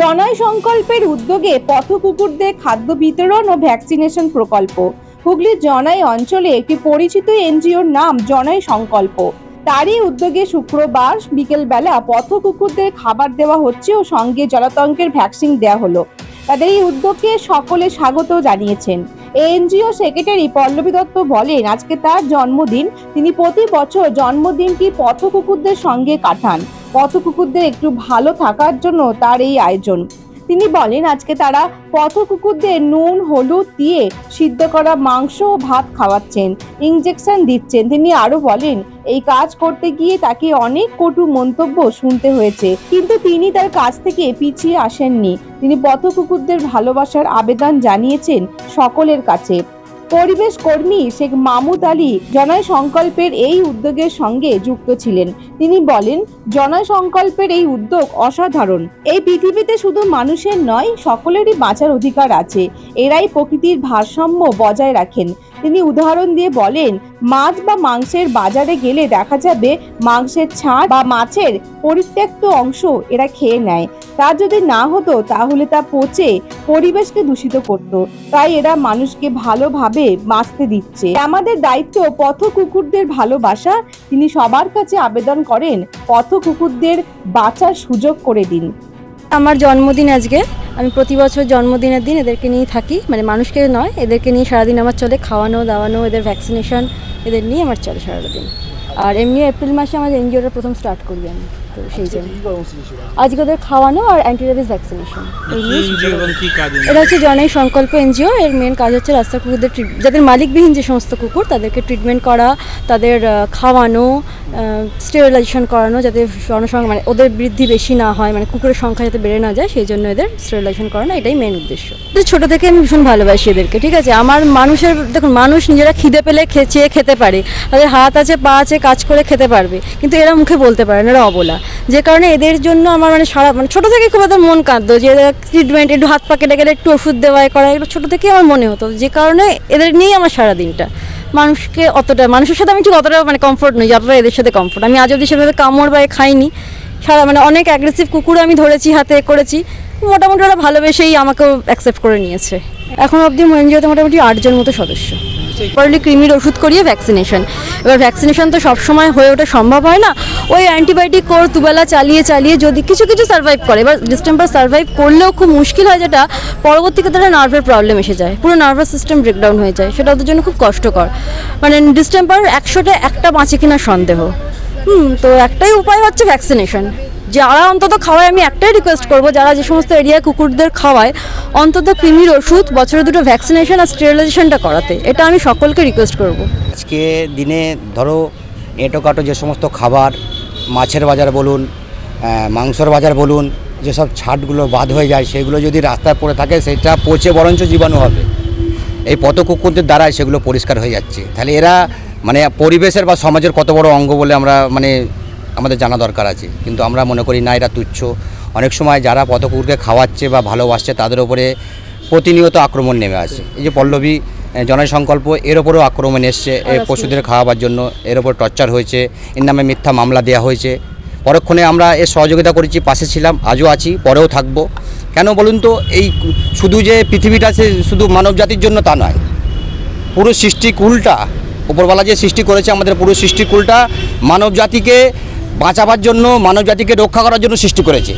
জনয় সংকল্পের উদ্যোগে পথ কুকুরদের খাদ্য বিতরণ ও ভ্যাকসিনেশন প্রকল্প। হুগলির জনাই অঞ্চলে একটি পরিচিত এনজিওর নাম জনয় সংকল্প। তারই উদ্যোগে শুক্রবার বিকেলবেলা পথ কুকুরদের খাবার দেওয়া হচ্ছে ও সঙ্গে জলাতঙ্কের ভ্যাকসিন দেওয়া হলো। তাদের এই উদ্যোগকে সকলে স্বাগত জানিয়েছেন। এনজিও সেক্রেটারি পল্লবী দত্ত বলেন, আজকে তার জন্মদিন। তিনি প্রতি বছর জন্মদিনটি পথ কুকুরদের সঙ্গে কাটান। পথ কুকুরদের একটু ভালো থাকার জন্য তার এই আয়োজন। তিনি বলেন, আজকে তারা পথ কুকুরদের নুন, হলুদ দিয়ে সিদ্ধ করা মাংস ও ভাত খাওয়াচ্ছেন ইঞ্জেকশন দিচ্ছেন। তিনি আরও বলেন, এই কাজ করতে গিয়ে তাকে অনেক কটু মন্তব্য শুনতে হয়েছে, কিন্তু তিনি তার কাজ থেকে পিছিয়ে আসেননি। তিনি পথ কুকুরদের ভালোবাসার আবেদন জানিয়েছেন সকলের কাছে। পরিবেশ কর্মী শেখ মামুদ আলী জনয়, সংকল্পের এই উদ্যোগের সঙ্গে যুক্ত ছিলেন। তিনি বলেন জনয় সংকল্পের এই উদ্যোগ অসাধারণ। এই পৃথিবীতে শুধু মানুষের নয়, সকলেরই বাঁচার অধিকার আছে। এরাই প্রকৃতির ভারসাম্য বজায় রাখেন। তিনি উদাহরণ দিয়ে বলেন, মাছ বা মাংসের বাজারে গেলে দেখা যাবে মাংসের ছাড় বা মাছের পরিত্যক্ত অংশ এরা খেয়ে নেয়। তা যদি না হতো, তাহলে তা পচে পরিবেশকে দূষিত করত। তাই এরা মানুষকে ভালোভাবে বাঁচতে দিচ্ছে। আমাদের দায়িত্ব পথ কুকুরদের ভালোবাসা। তিনি সবার কাছে আবেদন করেন, পথ কুকুরদের বাঁচার সুযোগ করে দিন। আমার জন্মদিন আজকে। আমি প্রতি বছর জন্মদিনের দিন এদেরকে নিয়ে থাকি। মানে মানুষকে নয় এদেরকে নিয়ে সারাদিন আমার চলে খাওয়ানো দাওয়ানো এদের ভ্যাকসিনেশন এদের নিয়ে আমার চলে সারাদিন। আর এমনি এপ্রিল মাসে আমার এনজিওটা প্রথম স্টার্ট করি আমি। তো সেই জন্য। আজকে ওদের খাওয়ানো আর অ্যান্টিরেবিস ভ্যাকসিনেশন এবং কি কাজ এটা হচ্ছে জনই সংকল্প এনজিও। এর মেন কাজ হচ্ছে রাস্তা কুকুরদের যাদের মালিকবিহীন যে সমস্ত কুকুর তাদেরকে ট্রিটমেন্ট করা তাদের খাওয়ানো স্টেরিলাইজেশন করানো যাতে জনসংখ্যা মানে ওদের বৃদ্ধি বেশি না হয় মানে কুকুরের সংখ্যা যাতে বেড়ে না যায়, সেই জন্য এদের স্টেরিলাইজেশন করানো এটাই মেন উদ্দেশ্য। তো ছোটো থেকে আমি ভীষণ ভালোবাসি এদেরকে, ঠিক আছে? আমার মানুষের, দেখুন, মানুষ নিজেরা খিদে পেলে চেয়ে খেতে পারে, তাদের হাত আছে, পা আছে, কাজ করে খেতে পারবে, কিন্তু এরা মুখে বলতে পারে না, এরা অবলা। যে কারণে এদের জন্য আমার মানে সারা মানে ছোটো থেকে খুব একটা মন কাঁদতো যে ট্রিটমেন্ট একটু হাত পা কেটে গেলে একটু ওষুধ দেওয়া করা, এগুলো ছোটো থেকেই আমার মনে হতো। যে কারণে এদের নিয়েই আমার সারা দিনটা মানুষকে অতটা মানুষের সাথে আমি ঠিক অতটা মানে কমফোর্ট নই, যতটা এদের সাথে কমফোর্ট আমি আজ অবধি সেভাবে কামড় বা খাইনি। সারা মানে অনেক অ্যাগ্রেসিভ কুকুর আমি ধরেছি, হাতে করেছি। মোটামুটি ওরা ভালোবেসেই আমাকেও অ্যাকসেপ্ট করে নিয়েছে। এখন অবধি মহেন্দ্রতে মোটামুটি আটজন মতো সদস্য। প্রপারলি কৃমির ওষুধ করিয়ে ভ্যাকসিনেশন এবার ভ্যাকসিনেশন তো সবসময় হয়ে ওঠা সম্ভব হয় না। ওই অ্যান্টিবায়োটিক কোর দুবেলা চালিয়ে চালিয়ে যদি কিছু কিছু সার্ভাইভ করে, এবার ডিস্টেম্পার সার্ভাইভ করলেও খুব মুশকিল হয় যেটা পরবর্তীতে তারা নার্ভের প্রবলেম এসে যায়। পুরো নার্ভাস সিস্টেম ব্রেকডাউন হয়ে যায়। সেটা ওদের জন্য খুব কষ্টকর। মানে ডিস্টেম্পার একশোটা একটা বাঁচে কিনা সন্দেহ। হুম, তো একটাই উপায় হচ্ছে ভ্যাকসিনেশন যারা অন্তত খাওয়ায়, আমি একটাই রিকোয়েস্ট করব, যারা যে সমস্ত এরিয়ায় কুকুরদের খাওয়ায়, অন্তত কৃমির ওষুধ, বছরে দুটো ভ্যাকসিনেশন আর স্টেরিলাইজেশনটা করাতে। এটা আমি সকলকে রিকোয়েস্ট করব। আজকে দিনে ধরো এঁটোকাটো যে সমস্ত খাবার, মাছের বাজার বলুন মাংসর বাজার বলুন, যেসব ছাটগুলো বাদ হয়ে যায়, সেগুলো যদি রাস্তায় পড়ে থাকে, সেটা পচে বরঞ্চ জীবাণু হবে। এই পত কুকুরদের দ্বারাই সেগুলো পরিষ্কার হয়ে যাচ্ছে। তাহলে এরা মানে পরিবেশের বা সমাজের কত বড় অঙ্গ বলে আমরা মানে আমাদের জানা দরকার আছে। কিন্তু আমরা মনে করি না এরা তুচ্ছ। অনেক সময় যারা পত কুকুরকে খাওয়াচ্ছে বা ভালোবাসছে তাদের ওপরে প্রতিনিয়ত আক্রমণ নেমে আসে। এই যে পল্লবী জনসংকল্প এর ওপরেও আক্রমণ এসছে এই পশুদের খাওয়াবার জন্য। এর ওপর টর্চার হয়েছে এর নামে মিথ্যা মামলা দেওয়া হয়েছে। পরক্ষণে আমরা এর সহযোগিতা করেছি পাশে ছিলাম আজও আছি পরেও থাকব। কেন বলুন তো এই শুধু যে পৃথিবীটা সে শুধু মানব জাতির জন্য তা নয় পুরো সৃষ্টিকুলটা উপরওয়ালা যে সৃষ্টি করেছে আমাদের পুরো সৃষ্টিকুলটা মানব জাতিকে বাঁচাবার জন্য, মানব জাতিকে রক্ষা করার জন্য সৃষ্টি করেছে।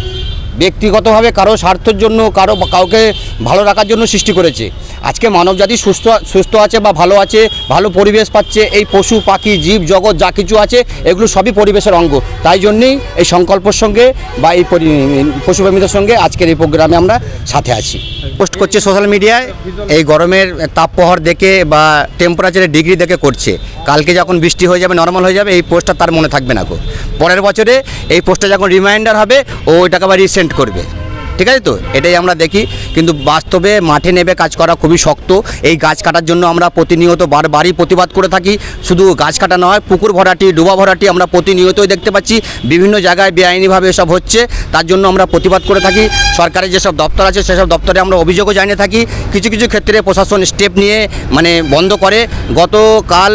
ব্যক্তিগতভাবে কারও স্বার্থের জন্য, কারও কাউকে ভালো রাখার জন্য সৃষ্টি করেছে। আজকে মানব জাতি সুস্থ সুস্থ আছে বা ভালো আছে, ভালো পরিবেশ পাচ্ছে, এই পশু, পাখি, জীব, জগৎ, যা কিছু আছে, এগুলো সবই পরিবেশের অঙ্গ। তাই জন্যেই এই সংকল্পের সঙ্গে বা এই পরি- পশুপ্রেমীদের সঙ্গে আজকের এই প্রোগ্রামে আমরা সাথে আছি। পোস্ট করছে সোশ্যাল মিডিয়ায় এই গরমের তাপপ্রহর দেখে বা টেম্পারেচারের ডিগ্রি দেখে করছে। কালকে যখন বৃষ্টি হয়ে যাবে নর্মাল হয়ে যাবে, এই পোস্টটা তার মনে থাকবে না গো। পরের বছরে এই পোস্টটা যখন রিমাইন্ডার হবে, ও ওইটাকে আবার রিসেন্ট করবে। ঠিক আছে তো? এটাই আমরা দেখি। কিন্তু বাস্তবে মাঠে নেবে কাজ করা খুবই শক্ত। এই গাছ কাটার জন্য আমরা প্রতিনিয়ত বারবারই প্রতিবাদ করে থাকি। শুধু গাছ কাটা নয়, পুকুর ভরাটি, ডুবা ভরাটি আমরা প্রতিনিয়তই দেখতে পাচ্ছি। বিভিন্ন জায়গায় বেআইনিভাবে এসব হচ্ছে। তার জন্য আমরা প্রতিবাদ করে থাকি। সরকারের যেসব দপ্তর আছে, সেসব দপ্তরে আমরা অভিযোগও জানিয়ে থাকি। কিছু কিছু ক্ষেত্রে প্রশাসন স্টেপ নিয়ে মানে বন্ধ করে। গতকাল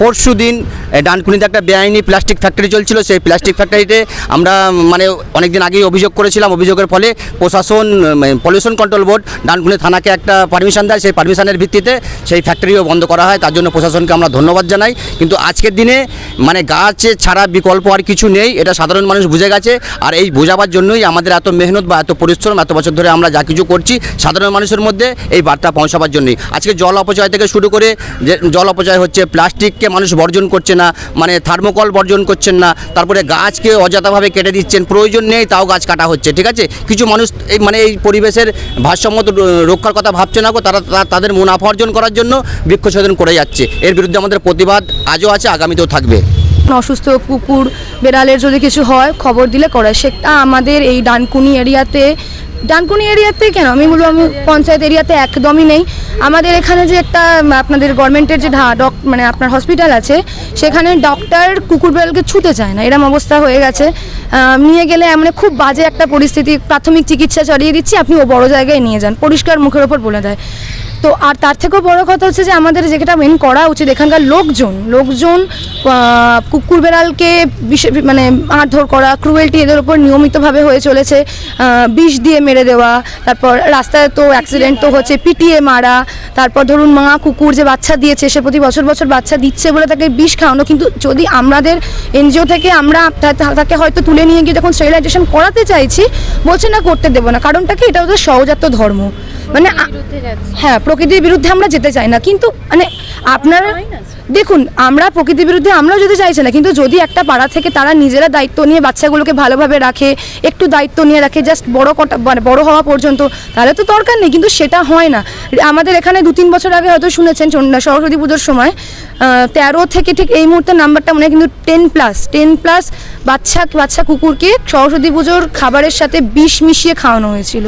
পরশু দিন ডানকুনিতে একটা বেআইনি প্লাস্টিক ফ্যাক্টরি চলছিল। সেই প্লাস্টিক ফ্যাক্টরিতে আমরা মানে অনেক দিন আগেই অভিযোগ করেছিলাম। অভিযোগের ফলে প্রশাসন পলিউশন কন্ট্রোল বোর্ড ডানকুনি থানাকে একটা পারমিশন দেয়। সেই পারমিশনের ভিত্তিতে সেই ফ্যাক্টরিও বন্ধ করা হয়। তার জন্য প্রশাসনকে আমরা ধন্যবাদ জানাই। কিন্তু আজকের দিনে মানে গাছ ছাড়া বিকল্প আর কিছু নেই। এটা সাধারণ মানুষ বুঝে গেছে। আর এই বোঝাবার জন্যই আমাদের এত মেহনত বা এত পরিশ্রম, এত বছর ধরে আমরা যা কিছু করছি সাধারণ মানুষের মধ্যে এই বার্তা পৌঁছাবার জন্যই। আজকে জল অপচয় থেকে শুরু করে যে, জল অপচয় হচ্ছে, প্লাস্টিককে মানুষ বর্জন করছে না। মানে থার্মোকল বর্জন করছেন না, তারপরে গাছকে অযথাভাবে কেটে দিচ্ছেন, প্রয়োজন নেই তাও গাছ কাটা হচ্ছে, ঠিক আছে? কিছু মানুষ এই মানে এই পরিবেশের ভারসাম্য রক্ষার কথা ভাবছে না গো, তারা তাদের মুনাফা অর্জন করার জন্য বৃক্ষচ্ছেদন করে যাচ্ছে। এর বিরুদ্ধে আমাদের প্রতিবাদ আজও আছে, আগামীতেও থাকবে। অসুস্থ কুকুর বেড়ালের যদি কিছু হয়, খবর দিলে করে সেটা আমাদের এই ডানকুনি এরিয়াতে ডানকুনি এরিয়াতে কেন? আমি বলব, আমি পঞ্চায়েত এরিয়াতে একদমই নেই। আমাদের এখানে যে একটা, আপনাদের গভর্নমেন্টের যে ডক মানে আপনার হসপিটাল আছে, সেখানে ডক্টর কুকুর বেড়ালকে ছুতে চায় না। এরম অবস্থা হয়ে গেছে। নিয়ে গেলে মানে খুব বাজে একটা পরিস্থিতি। প্রাথমিক চিকিৎসা চালিয়ে দিচ্ছি, আপনি ও বড় জায়গায় নিয়ে যান। পরিষ্কার মুখের ওপর বলে দেয়। তো আর তার থেকেও বড় কথা হচ্ছে যে আমাদের যেটা মেন করা উচিত এখানকার লোকজন লোকজন কুকুর বেড়ালকে মানে মারধর করা ক্রুয়েলটি এদের উপর নিয়মিতভাবে হয়ে চলেছে বিষ দিয়ে মেরে দেওয়া, তারপর রাস্তায় তো অ্যাক্সিডেন্ট তো হচ্ছে, পিটিয়ে মারা, তারপর ধরুন মা কুকুর যে বাচ্চা দিয়েছে, সে প্রতি বছর বছর বাচ্চা দিচ্ছে বলে তাকে বিষ খাওয়ানো, কিন্তু যদি আমাদের এনজিও থেকে আমরা তাকে হয়তো তুলে নিয়ে গিয়ে যখন স্টেরিলাইজেশন করাতে চাইছি, বলছে না, করতে দেবো না। কারণটা কি? এটা ওদের সহজাত ধর্ম। মানে হ্যাঁ প্রকৃতির বিরুদ্ধে আমরা যেতে চাই না। কিন্তু মানে আপনারা দেখুন আমরা প্রকৃতির বিরুদ্ধে আমরাও যেতে চাইছি না। কিন্তু যদি একটা পাড়া থেকে তারা নিজেরা দায়িত্ব নিয়ে বাচ্চাগুলোকে ভালোভাবে রাখে একটু দায়িত্ব নিয়ে রাখে জাস্ট বড় কটা মানে বড় হওয়া পর্যন্ত তাহলে তো দরকার নেই। কিন্তু সেটা হয় না। আমাদের এখানে দু তিন বছর আগে হয়তো শুনেছেন সরস্বতী পুজোর সময় তেরো থেকে ঠিক এই মুহূর্তে নাম্বারটা মনে হয় কিন্তু টেন প্লাস টেন প্লাস বাচ্চা বাচ্চা কুকুরকে সরস্বতী পুজোর খাবারের সাথে বিষ মিশিয়ে খাওয়ানো হয়েছিল।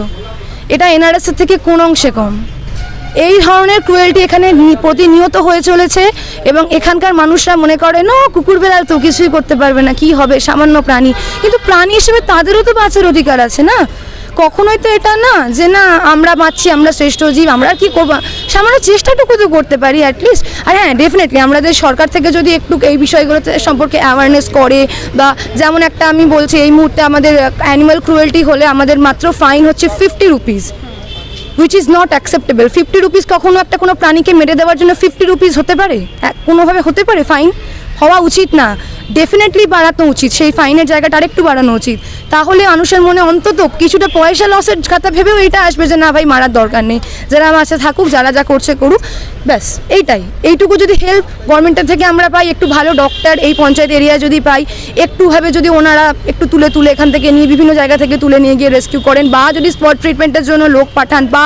এটা এনআরএস এর থেকে কোন অংশে কম। এই ধরনের ক্রুয়েলটি এখানে প্রতিনিয়ত হয়ে চলেছে এবং এখানকার মানুষরা মনে করে, না, কুকুর বেড়াল তো কিছুই করতে পারবে না, কি হবে? সামান্য প্রাণী। কিন্তু প্রাণী হিসেবে তাদেরও তো বাঁচার অধিকার আছে, না? কখনোই তো এটা না যে না, আমরা বাঁচছি আমরা শ্রেষ্ঠ জীব, আমরা কি করব? সামান্য চেষ্টাটুকু তো করতে পারি অ্যাটলিস্ট আর হ্যাঁ ডেফিনেটলি আমাদের সরকার থেকে যদি একটু এই বিষয়গুলোতে সম্পর্কে অ্যাওয়ারনেস করে বা যেমন একটা আমি বলছি, এই মুহূর্তে আমাদের অ্যানিমাল ক্রুয়েলটি হলে আমাদের মাত্র ফাইন হচ্ছে fifty rupees which is not acceptable fifty rupees কখনো একটা কোনো প্রাণীকে মেরে দেওয়ার জন্য ফিফটি রুপিস হতে পারে? কোনোভাবে হতে পারে ফাইন হওয়া উচিত না। ডেফিনেটলি বাড়ানো উচিত। সেই ফাইনের জায়গাটা আরেকটু বাড়ানো উচিত। তাহলে মানুষের মনে অন্তত কিছুটা পয়সা লসের কথা ভেবেও এটা আসবে যে, না ভাই, মারার দরকার নেই। যারা আছে থাকুক, যারা যা করছে করুক, ব্যাস, এইটাই। এইটুকু যদি হেল্প গভর্নমেন্টের থেকে আমরা পাই, একটু ভালো ডক্টর এই পঞ্চায়েত এরিয়া যদি পাই একটুভাবে যদি ওনারা একটু তুলে তুলে এখান থেকে নিয়ে, বিভিন্ন জায়গা থেকে তুলে নিয়ে গিয়ে রেস্কিউ করেন, বা যদি স্পট ট্রিটমেন্টের জন্য লোক পাঠান, বা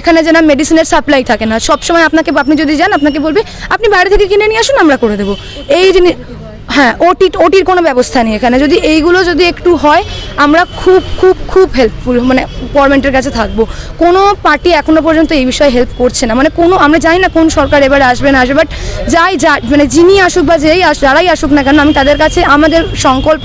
এখানে যেন মেডিসিনের সাপ্লাই থাকে না, সবসময় আপনাকে, আপনি যদি যান, আপনাকে বলবে, আপনি বাইরে থেকে কিনে নিয়ে আসুন, আমরা করে দেবো। এই জিনিস হ্যাঁ ওটি ওটির কোনো ব্যবস্থা নেই এখানে। যদি এইগুলো যদি একটু হয়, আমরা খুব খুব খুব হেল্পফুল মানে গভর্নমেন্টের কাছে থাকব। কোনো পার্টি এখনও পর্যন্ত এই বিষয়ে হেল্প করছে না। মানে কোনো, আমরা জানি না কোন সরকার এবার আসবে, না আসবে বাট যাই, যা মানে যিনি আসুক বা যেই আস, যারাই আসুক না কেন, আমি তাদের কাছে আমাদের সংকল্প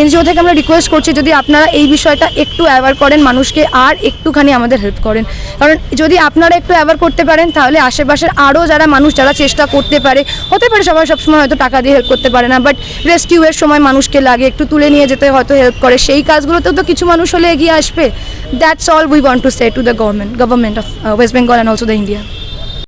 এনজিও থেকে আমরা রিকোয়েস্ট করছি যদি আপনারা এই বিষয়টা একটু অ্যাওয়ার করেন, মানুষকে আর একটুখানি আমাদের হেল্প করেন। কারণ যদি আপনারা একটু অ্যাওয়ার করতে পারেন, তাহলে আশেপাশের আরও যারা মানুষ, যারা চেষ্টা করতে পারে, হতে পারে সবাই সবসময় হয়তো টাকা দিয়ে হেল্প করতে পারে না বাট রেস্কিউয়ের সময় মানুষকে লাগে একটু তুলে নিয়ে যেতে, হয়তো হেল্প করে। সেই কাজগুলোতেও তো কিছু মানুষ হলে এগিয়ে আসবে that's all we want to say to the government government of West Bengal and also the India